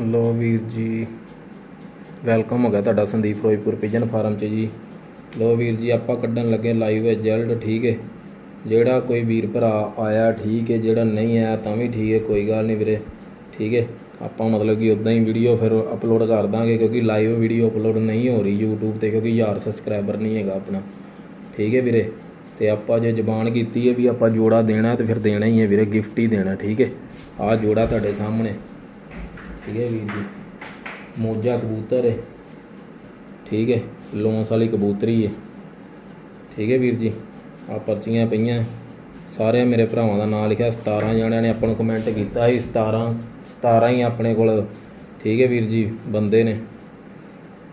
ਲੋ ਵੀਰ ਜੀ ਵੈਲਕਮ ਹੋ ਗਿਆ ਤੁਹਾਡਾ ਸੰਦੀਪ ਫਿਰੋਜ਼ਪੁਰ ਪਿਜਨ ਫਾਰਮ 'ਚ ਜੀ। ਲੋ ਵੀਰ ਜੀ, ਆਪਾਂ ਕੱਢਣ ਲੱਗੇ ਲਾਈਵ ਰਿਜ਼ਲਟ ਠੀਕ ਹੈ ਜਿਹੜਾ ਕੋਈ ਵੀਰ ਭਰਾ ਆਇਆ ਠੀਕ ਹੈ ਜਿਹੜਾ ਨਹੀਂ ਆਇਆ ਤਾਂ ਵੀ ਠੀਕ ਹੈ ਕੋਈ ਗੱਲ ਨਹੀਂ ਵੀਰੇ, ਠੀਕ ਹੈ ਆਪਾਂ ਮਤਲਬ ਕਿ ਉਦਾਂ ਹੀ ਵੀਡੀਓ ਫਿਰ ਅਪਲੋਡ ਕਰ ਦਾਂਗੇ, ਕਿਉਂਕਿ ਲਾਈਵ ਵੀਡੀਓ ਅਪਲੋਡ ਨਹੀਂ ਹੋ ਰਹੀ YouTube ਤੇ, ਕਿਉਂਕਿ 1000 ਸਬਸਕ੍ਰਾਈਬਰ ਨਹੀਂ ਹੈਗਾ ਆਪਣਾ। ਠੀਕ ਹੈ ਵੀਰੇ, ਤੇ ਆਪਾਂ ਜੇ ਜ਼ਬਾਨ ਕੀਤੀ ਹੈ ਵੀ ਆਪਾਂ ਜੋੜਾ ਦੇਣਾ ਤੇ ਫਿਰ ਦੇਣਾ ਹੀ ਹੈ ਵੀਰੇ ਗਿਫਟ ਹੀ ਦੇਣਾ, ਠੀਕ ਹੈ ਆਹ ਜੋੜਾ ਤੁਹਾਡੇ ਸਾਹਮਣੇ। ਠੀਕ ਹੈ ਵੀਰ ਜੀ। ਮੋਜਾ ਕਬੂਤਰ ਹੈ। ਠੀਕ ਹੈ ਲੌਂਸ ਵਾਲੀ ਕਬੂਤਰੀ ਹੈ। ਠੀਕ ਹੈ ਵੀਰ ਜੀ ਆ ਪਰਚੀਆਂ ਪਈਆਂ। ਸਾਰੇ ਮੇਰੇ ਭਰਾਵਾਂ ਦਾ ਨਾਮ ਲਿਖਿਆ 17 ਜਣਿਆਂ ਨੇ ਆਪਾਂ ਨੂੰ ਕਮੈਂਟ ਕੀਤਾ ਸੀ 17 17 ਹੀ ਆਪਣੇ ਕੋਲ। ਠੀਕ ਹੈ ਵੀਰ ਜੀ, ਬੰਦੇ ਨੇ।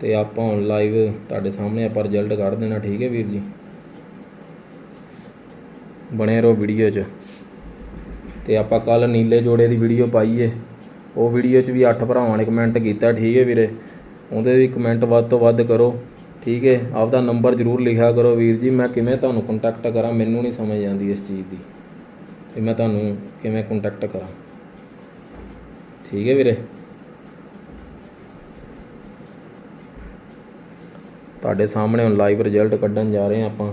ਤੇ ਆਪਾਂ ਹੁਣ ਲਾਈਵ ਤੁਹਾਡੇ ਸਾਹਮਣੇ ਆਪਾਂ ਰਿਜ਼ਲਟ ਕੱਢ ਦੇਣਾ, ਠੀਕ ਹੈ ਵੀਰ ਜੀ। ਬਣੇ ਰਹੋ ਵੀਡੀਓ 'ਚ। ਤੇ ਆਪਾਂ ਕੱਲ ਨੀਲੇ ਜੋੜੇ ਦੀ ਵੀਡੀਓ ਪਾਈਏ ਉਹ ਵੀਡੀਓ 'ਚ ਵੀ ਅੱਠ ਭਰਾਵਾਂ ਨੇ ਕਮੈਂਟ ਕੀਤਾ, ਠੀਕ ਹੈ ਵੀਰੇ। ਉਹਦੇ ਵੀ ਕਮੈਂਟ ਵੱਧ ਤੋਂ ਵੱਧ ਕਰੋ, ਠੀਕ ਹੈ। ਆਪਦਾ ਨੰਬਰ ਜ਼ਰੂਰ ਲਿਖਿਆ ਕਰੋ ਵੀਰ ਜੀ, ਮੈਂ ਕਿਵੇਂ ਤੁਹਾਨੂੰ ਕੰਟੈਕਟ ਕਰਾਂ? ਮੈਨੂੰ ਨਹੀਂ ਸਮਝ ਆਉਂਦੀ ਇਸ ਚੀਜ਼ ਦੀ ਤੇ ਮੈਂ ਤੁਹਾਨੂੰ ਕਿਵੇਂ ਕੰਟੈਕਟ ਕਰਾਂ। ਠੀਕ ਹੈ ਵੀਰੇ। ਤੁਹਾਡੇ ਸਾਹਮਣੇ ਹੁਣ ਲਾਈਵ ਰਿਜ਼ਲਟ ਕੱਢਣ ਜਾ ਰਹੇ ਹਾਂ ਆਪਾਂ,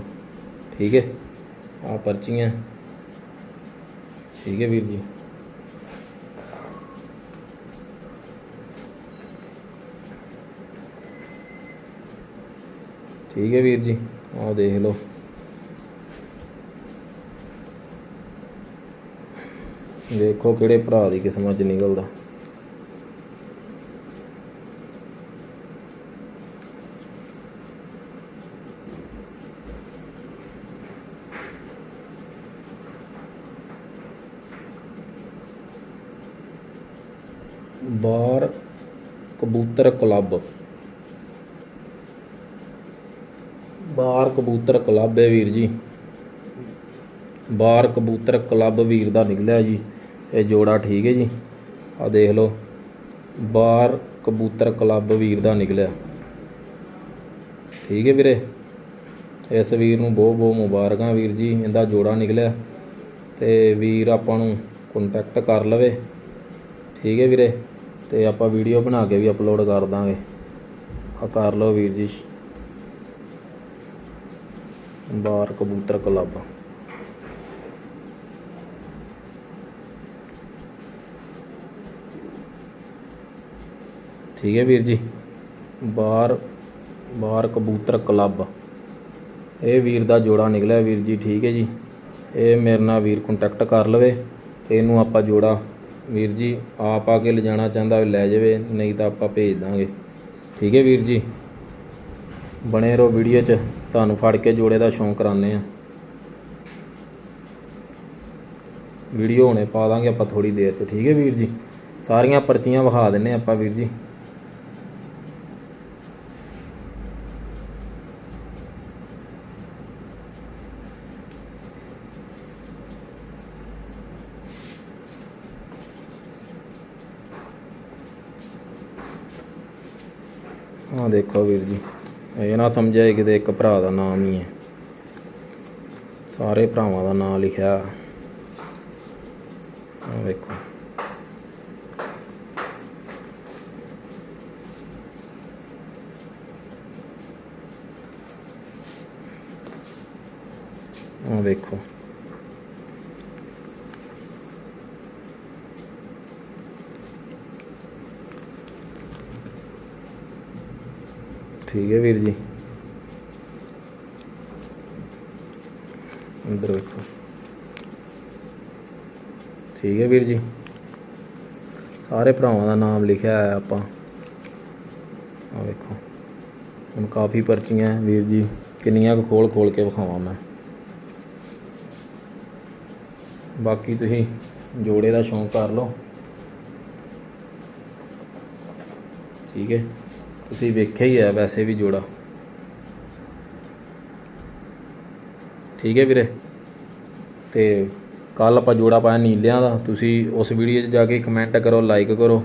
ਠੀਕ ਹੈ। ਆ ਪਰਚੀਆਂ। ਠੀਕ ਹੈ ਵੀਰ ਜੀ। ਠੀਕ ਹੈ ਵੀਰ ਜੀ, ਆਹ ਦੇਖ ਲਓ। ਦੇਖੋ ਕਿਹੜੇ ਭਰਾ ਦੀ ਕਿਸਮਤ 'ਚ ਨਿਕਲਦਾ। ਬਾਰ ਕਬੂਤਰ ਕਲੱਬ। ਬਾਰ ਕਬੂਤਰ ਕਲੱਬ ਹੈ ਵੀਰ ਜੀ। ਬਾਰ ਕਬੂਤਰ ਕਲੱਬ ਵੀਰ ਦਾ ਨਿਕਲਿਆ ਜੀ। ਇਹ ਜੋੜਾ ਠੀਕ ਹੈ ਜੀ। ਆ ਦੇਖ ਲਓ। ਬਾਰ ਕਬੂਤਰ ਕਲੱਬ ਵੀਰ ਦਾ ਨਿਕਲਿਆ। ਠੀਕ ਹੈ ਵੀਰੇ। ਇਸ ਵੀਰ ਨੂੰ ਬਹੁਤ ਬਹੁਤ ਮੁਬਾਰਕਾਂ ਵੀਰ ਜੀ। ਇਹਦਾ ਜੋੜਾ ਨਿਕਲਿਆ ਤੇ ਵੀਰ ਆਪਾਂ ਨੂੰ ਕੰਟੈਕਟ ਕਰ ਲਵੇ। ਠੀਕ ਹੈ ਵੀਰੇ। ਤੇ ਆਪਾਂ ਵੀਡੀਓ ਬਣਾ ਕੇ ਵੀ ਅਪਲੋਡ ਕਰ ਦਾਂਗੇ। ਆ ਕਰ ਲਓ ਵੀਰ ਜੀ। ਬਾਰ ਕਬੂਤਰ ਕਲੱਬ। ਠੀਕ ਹੈ ਵੀਰ ਜੀ। ਬਾਰ ਬਾਰ ਕਬੂਤਰ ਕਲੱਬ। ਇਹ ਵੀਰ ਦਾ ਜੋੜਾ ਨਿਕਲਿਆ ਵੀਰ ਜੀ, ਠੀਕ ਹੈ ਜੀ। ਇਹ ਮੇਰੇ ਨਾਲ ਵੀਰ ਕੰਟੈਕਟ ਕਰ ਲਵੇ ਤੇ ਇਹਨੂੰ ਆਪਾਂ ਜੋੜਾ ਵੀਰ ਜੀ, ਆਪ ਆ ਕੇ ਲਿਜਾਣਾ ਚਾਹੁੰਦਾ ਹੋਵੇ ਲੈ ਜਾਵੇ, ਨਹੀਂ ਤਾਂ ਆਪਾਂ ਭੇਜ ਦਾਂਗੇ। ਠੀਕ ਹੈ ਵੀਰ ਜੀ। ਬਣੇ ਰਹੋ ਵੀਡੀਓ 'ਚ। ਤੁਹਾਨੂੰ ਫੜ ਕੇ ਜੋੜੇ ਦਾ ਸ਼ੌਂਕ ਕਰਾਉਂਦੇ ਆ ਵੀਡੀਓ ਹੁਣੇ ਪਾ ਦਾਂਗੇ ਆਪਾਂ ਥੋੜੀ ਦੇਰ ਤੋਂ ਠੀਕ ਹੈ ਵੀਰ ਜੀ? ਸਾਰੀਆਂ ਪਰਚੀਆਂ ਵਿਖਾ ਦਿੰਨੇ ਆਪਾਂ ਵੀਰ ਜੀ। ਆਹ ਦੇਖੋ ਵੀਰ ਜੀ। ਇਹ ਨਾ ਸਮਝਿਆ ਕਿਤੇ ਇੱਕ ਭਰਾ ਦਾ ਨਾਮ ਹੀ ਹੈ। ਸਾਰੇ ਭਰਾਵਾਂ ਦਾ ਨਾਮ ਲਿਖਿਆ। ਆਹ ਵੇਖੋ। ਆਹ ਵੇਖੋ। ਠੀਕ ਹੈ ਵੀਰ ਜੀ। ਅੰਦਰ ਵੇਖੋ। ਠੀਕ ਹੈ ਵੀਰ ਜੀ। ਸਾਰੇ ਭਰਾਵਾਂ ਦਾ ਨਾਮ ਲਿਖਿਆ ਹੈ ਆਪਾਂ। ਆ ਵੇਖੋ। ਹੁਣ ਕਾਫੀ ਪਰਚੀਆਂ ਵੀਰ ਜੀ। ਕਿੰਨੀਆਂ ਕੁ ਖੋਲ ਖੋਲ ਕੇ ਵਿਖਾਵਾਂ ਮੈਂ। ਬਾਕੀ ਤੁਸੀਂ ਜੋੜੇ ਦਾ ਸ਼ੌਂਕ ਕਰ ਲਓ। ਠੀਕ ਹੈ। ਤੁਸੀਂ ਵੇਖਿਆ ਹੀ ਹੈ ਵੈਸੇ ਵੀ ਜੋੜਾ। ਠੀਕ ਹੈ ਵੀਰੇ। ਤੇ ਕੱਲ ਆਪਾਂ ਜੋੜਾ ਪਾਇਆ ਨੀਲਿਆਂ ਦਾ। ਤੁਸੀਂ ਉਸ ਵੀਡੀਓ 'ਚ ਜਾ ਕੇ ਕਮੈਂਟ ਕਰੋ ਲਾਈਕ ਕਰੋ,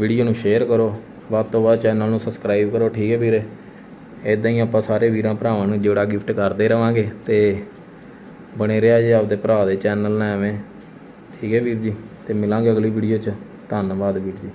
ਵੀਡੀਓ ਨੂੰ ਸ਼ੇਅਰ ਕਰੋ। ਵੱਧ ਤੋਂ ਵੱਧ ਚੈਨਲ ਨੂੰ ਸਬਸਕ੍ਰਾਈਬ ਕਰੋ, ਠੀਕ ਹੈ ਵੀਰੇ। ਇਦਾਂ ਹੀ ਆਪਾਂ ਸਾਰੇ ਵੀਰਾਂ ਭਰਾਵਾਂ ਨੂੰ ਜੋੜਾ ਗਿਫਟ ਕਰਦੇ ਰਵਾਂਗੇ ਤੇ ਬਣੇ ਰਿਹਾ ਜੇ ਆਪਦੇ ਭਰਾ ਦੇ ਚੈਨਲ ਨਾਲ ਐਵੇਂ। ਠੀਕ ਹੈ ਵੀਰ ਜੀ। ਤੇ ਮਿਲਾਂਗੇ ਅਗਲੀ ਵੀਡੀਓ 'ਚ। ਧੰਨਵਾਦ ਵੀਰ ਜੀ।